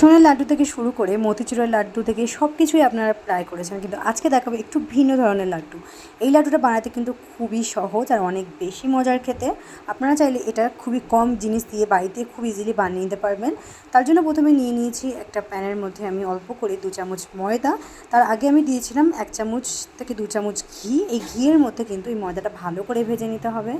সোনার লাড্ডু থেকে শুরু করে মতিচুরের লাড্ডু থেকে সব কিছুই আপনারা ট্রাই করেছেন। কিন্তু আজকে দেখাবো একটু ভিন্ন ধরনের লাড্ডু। এই লাড্ডুটা বানাতে কিন্তু খুবই সহজ আর অনেক বেশি মজার খেতে। আপনারা চাইলে এটা খুবই কম জিনিস দিয়ে বাড়িতে খুব ইজিলি বানিয়ে নিতে পারবেন। তার জন্য প্রথমে নিয়ে নিয়েছি একটা প্যানের মধ্যে আমি অল্প করে দু চামচ ময়দা। তার আগে আমি দিয়েছিলাম এক চামচ থেকে দু চামচ ঘি। এই ঘিয়ের মধ্যে কিন্তু এই ময়দাটা ভালো করে ভেজে নিতে হবে।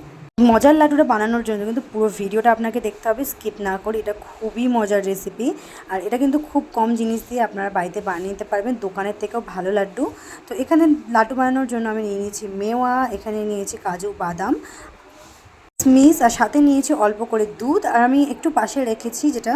মজার লাড্ডুটা বানানোর জন্য কিন্তু পুরো ভিডিওটা আপনাকে দেখতে হবে স্কিপ না করে। এটা খুবই মজার রেসিপি আর এটা কিন্তু খুব কম জিনিস দিয়ে আপনারা বাড়িতে বানিয়ে নিতে পারবেন। দোকানের থেকেও ভালো লাড্ডু। তো এখানে লাড্ডু বানানোর জন্য আমি নিয়ে নিয়েছি মেওয়া, এখানে নিয়েছি কাজু বাদাম মিস আর সাথে নিয়েছি অল্প করে দুধ। আর আমি একটু পাশে রেখেছি যেটা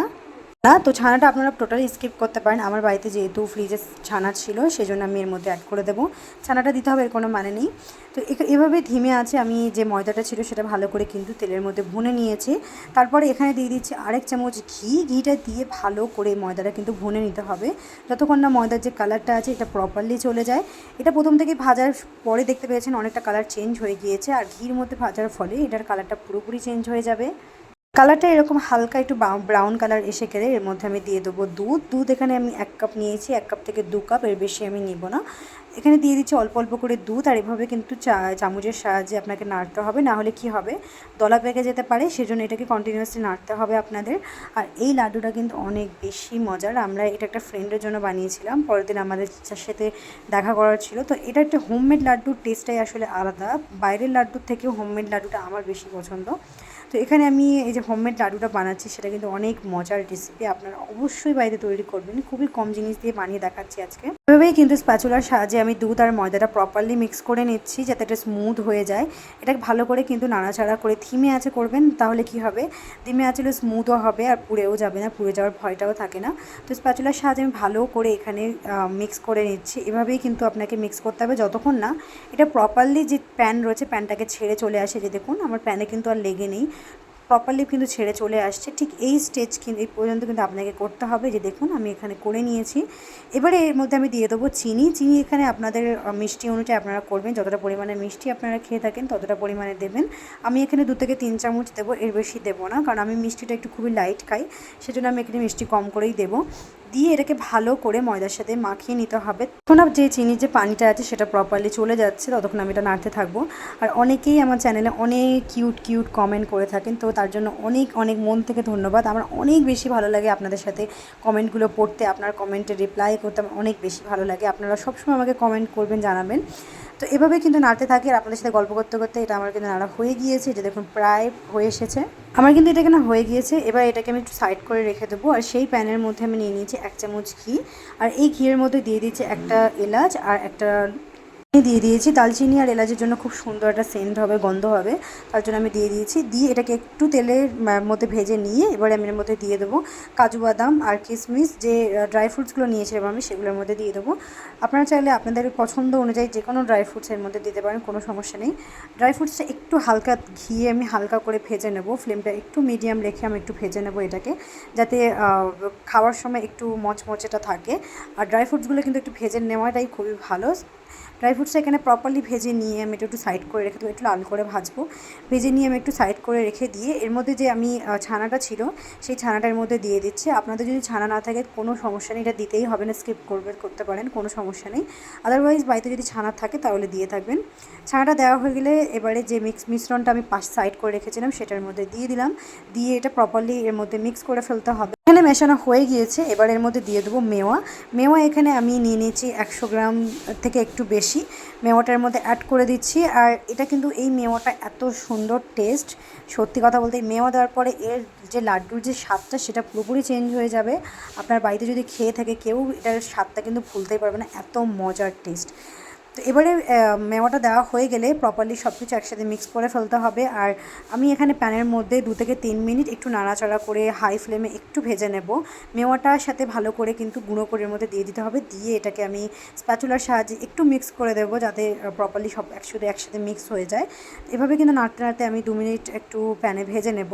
না তো ছানাটা আপনারা টোটালি স্কিপ করতে পারেন। আমার বাড়িতে যেহেতু ফ্রিজে ছানা ছিল সেই জন্য আমি এর মধ্যে অ্যাড করে দেবো। ছানাটা দিতে হবে, এর কোনো মানে নেই। তো এভাবে ধিমে আছে, আমি যে ময়দাটা ছিল সেটা ভালো করে কিন্তু তেলের মধ্যে ভুনে নিয়েছি। তারপরে এখানে দিয়ে দিচ্ছি আরেক চামচ ঘি। ঘিটা দিয়ে ভালো করে ময়দাটা কিন্তু ভুনে নিতে হবে। যতক্ষণ না ময়দার যে কালারটা আছে, এটা প্রপারলি চলে যায়। এটা প্রথম থেকে ভাজার পরে দেখতে পেয়েছেন, অনেকটা কালার চেঞ্জ হয়ে গিয়েছে। আর ঘির মধ্যে ভাজার ফলে এটার কালারটা পুরোপুরি চেঞ্জ হয়ে যাবে। কালারটা এরকম হালকা একটু ব্রাউন কালার এসে গেলে এর মধ্যে আমি দিয়ে দেবো দুধ। দুধ এখানে আমি এক কাপ নিয়েছি, এক কাপ থেকে দু কাপ এর বেশি আমি নিব না। এখানে দিয়ে দিচ্ছি অল্প অল্প করে দুধ, আর এভাবে কিন্তু চা চামচের সাহায্যে আপনাকে নাড়তে হবে। না হলে কি হবে? দলা পেকে যেতে পারে, সেজন্য এটাকে কন্টিনিউয়াসলি নাড়তে হবে আপনাদের। আর এই লাড্ডুটা কিন্তু অনেক বেশি মজার। আমরা এটা একটা ফ্রেন্ডের জন্য বানিয়েছিলাম। পরের দিন আমাদের সাথে দেখা করার ছিল। তো এটা একটা হোমমেড লাড্ডুর টেস্টটাই আসলে আলাদা। বাইরের লাড্ডুর থেকেও হোমমেড লাড্ডুটা আমার বেশি পছন্দ। তো এখানে আমি এই যে হোমমেড লাডুটা বানাচ্ছি, সেটা কিন্তু অনেক মজার রেসিপি আপনারা অবশ্যই বাড়িতে তৈরি করবেন। খুবই কম জিনিস দিয়ে বানিয়ে দেখাচ্ছি আজকে। এভাবেই কিন্তু স্প্যাচুলার সাহায্যে আমি দুধ আর ময়দাটা প্রপারলি মিক্স করে নিচ্ছি, যাতে এটা স্মুথ হয়ে যায়। এটাকে ভালো করে কিন্তু নাড়াচাড়া করে থিমে আছে করবেন, তাহলে কি হবে? ধিমে আঁচলে স্মুথও হবে আর পুড়েও যাবে না, পুড়ে যাওয়ার ভয়টাও থাকে না। তো স্প্যাচুলার সাহায্যে আমি ভালো করে এখানে মিক্স করে নিচ্ছি। এভাবেই কিন্তু আপনাকে মিক্স করতে হবে যতক্ষণ না এটা প্রপারলি যে প্যান রয়েছে প্যানটাকে ছেড়ে চলে আসে, যে দেখুন, আমার প্যানে কিন্তু আর লেগে নেই। প্রপারলি কিন্তু ছেড়ে চলে আসছে। ঠিক এই স্টেজ কিন্তু এই পর্যন্ত কিন্তু আপনাকে করতে হবে যে দেখুন আমি এখানে করে নিয়েছি। এবারে এর মধ্যে আমি দিয়ে দেবো চিনি। চিনি এখানে আপনাদের মিষ্টি অনুযায়ী আপনারা করবেন। যতটা পরিমাণে মিষ্টি আপনারা খেয়ে থাকেন ততটা পরিমাণে দেবেন। আমি এখানে দু থেকে তিন চামচ দেবো, এর বেশি দেবো না। কারণ আমি মিষ্টিটা একটু খুবই লাইট খাই, সেজন্য আমি এখানে মিষ্টি কম করেই দেবো। দিয়ে এটাকে ভালো করে ময়দার সাথে মাখিয়ে নিতে হবে। তখন যে চিনির যে পানিটা আছে সেটা প্রপারলি চলে যাচ্ছে, ততক্ষণ আমি এটা নাড়তে থাকব। আর অনেকেই আমার চ্যানেলে অনেক কিউট কিউট কমেন্ট করে থাকেন, তো তার জন্য অনেক অনেক মন থেকে ধন্যবাদ। আমার অনেক বেশি ভালো লাগে আপনাদের সাথে কমেন্টগুলো পড়তে, আপনার কমেন্টে রিপ্লাই করতে, আমার অনেক বেশি ভালো লাগে। আপনারা সবসময় আমাকে কমেন্ট করবেন, জানাবেন। তো এভাবে কিন্তু নাড়তে থাকি আর আপনাদের সাথে গল্প করতে করতে এটা আমার কিন্তু নাড়া হয়ে গিয়েছে, এটা দেখুন প্রায় হয়ে এসেছে। আমার কিন্তু এটা কেনা হয়ে গিয়েছে, এবার এটাকে আমি একটু সাইড করে রেখে দেবো আর সেই প্যানের মধ্যে আমি নিয়ে নিয়েছি এক চামচ ঘি। আর এই ঘিয়ের মধ্যে দিয়ে দিয়েছি একটা এলাচ আর একটা দিয়ে দিয়েছি। দালচিনি আর এলাচের জন্য খুব সুন্দর একটা সেন্ট হবে, গন্ধ হবে। তার জন্য আমি দিয়ে দিয়েছি। দিয়ে এটাকে একটু তেলের মধ্যে ভেজে নিয়ে এবারে আমি এর মধ্যে দিয়ে দেবো কাজু বাদাম আর কিশমিশ। যে ড্রাই ফ্রুটসগুলো নিয়েছিলাম আমি সেগুলোর মধ্যে দিয়ে দেবো। আপনারা চাইলে আপনাদের পছন্দ অনুযায়ী যে কোনো ড্রাই ফ্রুটস এর মধ্যে দিতে পারেন, কোনো সমস্যা নেই। ড্রাই ফ্রুটসটা একটু হালকা ঘিয়ে আমি হালকা করে ভেজে নেব। ফ্লেমটা একটু মিডিয়াম রেখে আমি একটু ভেজে নেব এটাকে। যাতে খাওয়ার সময় একটু মচমচেটা থাকে। আর ড্রাই ফ্রুটসগুলো কিন্তু একটু ভেজে নেওয়াটাই খুবই ভালো। ড্রাই ফ্রুটসটা এখানে প্রপারলি ভেজে নিয়ে আমি একটু সাইড করে রেখে দেবো, একটু লাল করে ভাজবো। ভেজে নিয়ে আমি একটু সাইড করে রেখে দিয়ে, এর মধ্যে যে আমি ছানাটা ছিল, সেই ছানাটার মধ্যে দিয়ে দিচ্ছি। আপনাদের যদি ছানা না থাকে, কোনো সমস্যা নেই, এটা দিতেই হবে না স্কিপ করবে, করতে পারেন, কোনো সমস্যা নেই। আদারওয়াইজ বাড়িতে যদি ছানা থাকে, তাহলে দিয়ে থাকবেন। ছানাটা দেওয়া হয়ে গেলে এবারে যে মিক্স মিশ্রণটা আমি পাশ সাইড করে রেখেছিলাম, সেটার মধ্যে দিয়ে দিলাম। দিয়ে এটা প্রপারলি এর মধ্যে মিক্স করে ফেলতে হবে। এখানে মেশানো হয়ে গিয়েছে, এবার এর মধ্যে দিয়ে দেবো মেওয়া। মেওয়া এখানে আমি নিয়ে নিয়েছি একশো গ্রাম থেকে একটু বেশি। মেওয়াটার মধ্যে অ্যাড করে দিচ্ছি, আর এটা কিন্তু এই মেওয়াটা এত সুন্দর টেস্ট সত্যি কথা বলতে মেওয়া দেওয়ার পরে এর যে লাড্ডুর যে স্বাদটা সেটা পুরোপুরি চেঞ্জ হয়ে যাবে। আপনার বাড়িতে যদি খেয়ে থাকে, কেউ এটার স্বাদটা কিন্তু ভুলতেই পারবে না, এত মজার টেস্ট তো এবারে মেওয়াটা দেওয়া হয়ে গেলে প্রপারলি সব কিছু একসাথে মিক্স করে ফেলতে হবে। আর আমি এখানে প্যানের মধ্যে দু থেকে তিন মিনিট একটু নাড়াচাড়া করে হাই ফ্লেমে একটু ভেজে নেব। মেওয়াটার সাথে ভালো করে কিন্তু গুঁড়ো করে মধ্যে দিয়ে দিতে হবে। দিয়ে এটাকে আমি স্প্যাচুলার সাহায্যে একটু মিক্স করে দেবো যাতে প্রপারলি সব একসাথে একসাথে মিক্স হয়ে যায়। এভাবে কিন্তু নাড়তে নাড়তে আমি দু মিনিট একটু প্যানে ভেজে নেব।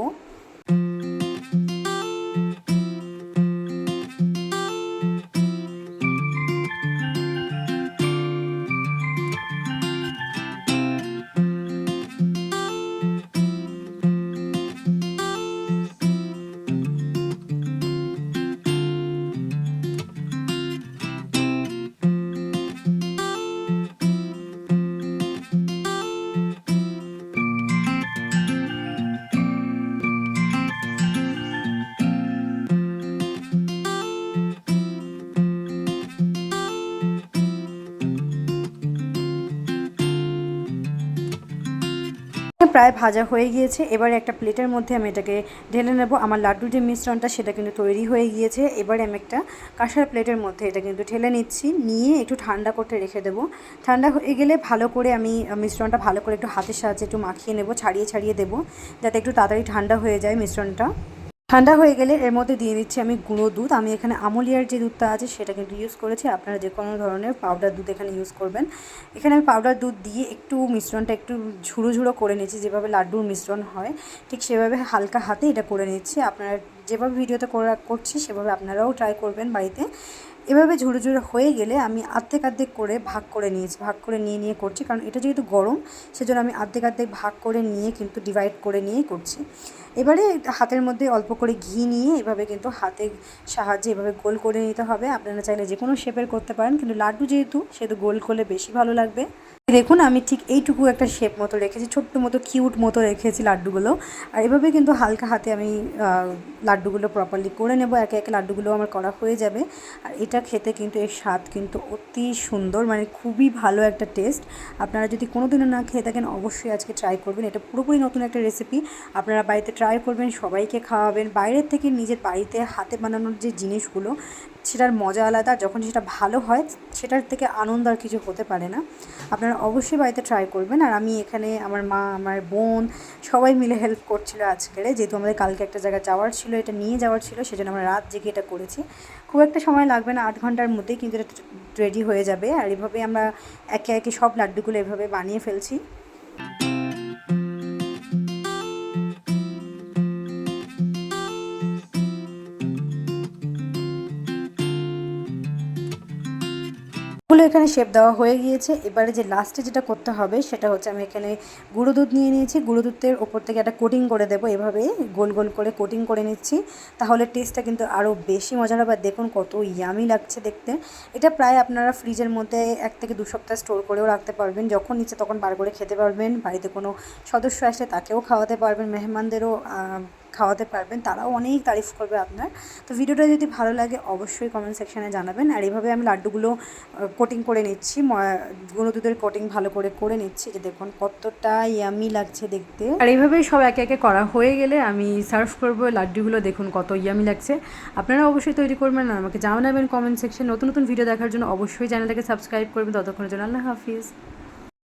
প্রায় ভাজা হয়ে গিয়েছে। এবারে একটা প্লেটের মধ্যে আমি এটাকে ঢেলে নেব। আমার লাড্ডু যে মিশ্রণটা, সেটা কিন্তু তৈরি হয়ে গিয়েছে। এবারে আমি একটা কাঁসার প্লেটের মধ্যে এটা কিন্তু ঢেলে নিচ্ছি। নিয়ে একটু ঠান্ডা করতে রেখে দেব। ঠান্ডা হয়ে গেলে ভালো করে আমি মিশ্রণটা ভালো করে একটু হাতের সাহায্যে একটু মাখিয়ে নেব, ছাড়িয়ে ছাড়িয়ে দেবো। যাতে একটু তাড়াতাড়ি ঠান্ডা হয়ে যায় মিশ্রণটা। ঠান্ডা হয়ে গেলে এর মধ্যে দিয়ে দিচ্ছি আমি গুঁড়ো দুধ। আমি এখানে আমলিয়ার যে দুধটা আছে সেটা কিন্তু ইউজ করেছি। আপনারা যে কোনো ধরনের পাউডার দুধ এখানে ইউজ করবেন। এখানে আমি পাউডার দুধ দিয়ে একটু মিশ্রণটা একটু ঝুড়ো ঝুড়ো করে নিচ্ছি যেভাবে লাড্ডুর মিশ্রণ হয়, ঠিক সেভাবে হালকা হাতে এটা করে নিচ্ছি। আপনারা যেভাবে ভিডিওতে করা করছি সেভাবে আপনারাও ট্রাই করবেন বাড়িতে। এভাবে ঝুড়ো ঝুড়ো হয়ে গেলে আমি আর্ধেক আর্ধেক করে ভাগ করে নিয়েছি, ভাগ করে নিয়ে নিয়ে করছি। কারণ এটা যেহেতু গরম, সেজন্য আমি আর্ধেক আর্ধেক ভাগ করে নিয়ে কিন্তু ডিভাইড করে নিয়েই করছি। এবারে হাতের মধ্যে অল্প করে ঘি নিয়ে এভাবে কিন্তু হাতে সাহায্যে এভাবে গোল করে নিতে হবে। আপনারা চাইলে যে কোনো শেপের করতে পারেন, কিন্তু লাড্ডু যেহেতু, সেহেতু গোল করলে বেশি ভালো লাগবে। দেখুন, আমি ঠিক এইটুকু একটা শেপ মতো রেখেছি, ছোট্ট মতো কিউট মতো রেখেছি লাড্ডুগুলো। আর এভাবে কিন্তু হালকা হাতে আমি লাড্ডুগুলো প্রপারলি করে নেব। একে একে লাড্ডুগুলো আমার করা হয়ে যাবে। আর এটা খেতে কিন্তু এর স্বাদ কিন্তু অতি সুন্দর মানে খুবই ভালো একটা টেস্ট আপনারা যদি কোনো দিনও না খেয়ে থাকেন, অবশ্যই আজকে ট্রাই করবেন। এটা পুরোপুরি নতুন একটা রেসিপি আপনারা বাড়িতে ট্রাই করবেন, সবাইকে খাওয়াবেন। বাইরের থেকে নিজের বাড়িতে হাতে বানানোর যে জিনিসগুলো সেটার মজা আলাদা, যখন সেটা ভালো হয় সেটার থেকে আনন্দ আর কিছু হতে পারে না। আপনারা অবশ্যই বাড়িতে ট্রাই করবেন। আর আমি এখানে আমার মা, আমার বোন সবাই মিলে হেল্প করছিল আজকের যেহেতু আমাদের কালকে একটা জায়গায় যাওয়ার ছিল, এটা নিয়ে যাওয়ার ছিল, সেজন্য আমরা রাত জেগে এটা করেছি। খুব একটা সময় লাগবে না, আট ঘণ্টার মধ্যেই কিন্তু এটা রেডি হয়ে যাবে। আর এভাবে আমরা একে একে সব লাড্ডুগুলো এভাবে বানিয়ে ফেলছি। এখানে শেপ দেওয়া হয়ে গিয়েছে। এবারে যে লাস্টে যেটা করতে হবে, সেটা হচ্ছে আমি এখানে গুঁড়ো দুধ নিয়ে নিয়েছি। গুঁড়ো দুধের ওপর থেকে একটা কোটিং করে দেবো। এভাবে গোল গোল করে কোটিং করে নিচ্ছি। তাহলে টেস্টটা কিন্তু আরও বেশি মজার হবে। দেখুন কত ইয়ামি লাগছে দেখতে। এটা প্রায় আপনারা ফ্রিজের মধ্যে এক থেকে দু সপ্তাহ স্টোর করেও রাখতে পারবেন। যখন ইচ্ছে তখন বার করে খেতে পারবেন। বাড়িতে কোনো সদস্য আসলে তাকেও খাওয়াতে পারবেন। মেহমানদেরও খাওয়াতে পারবেন, তারাও অনেক তারিফ করবে আপনার। তো ভিডিওটা যদি ভালো লাগে, অবশ্যই কমেন্ট সেকশানে জানাবেন। আর এইভাবে আমি লাড্ডুগুলো কোটিং করে নিচ্ছি গুঁড়ো দুধের কোটিং ভালো করে করে নিচ্ছি, যে দেখুন কতটা ইয়ামি লাগছে দেখতে। আর এইভাবেই সব একে একে করা হয়ে গেলে আমি সার্ভ করব লাড্ডুগুলো, দেখুন কত ইয়ামি লাগছে। আপনারা অবশ্যই তৈরি করবেন আর আমাকে জানাবেন কমেন্ট সেকশন নতুন নতুন ভিডিও দেখার জন্য অবশ্যই চ্যানেলটাকে সাবস্ক্রাইব করবেন। ততক্ষণের জন্য আল্লাহ হাফিজ।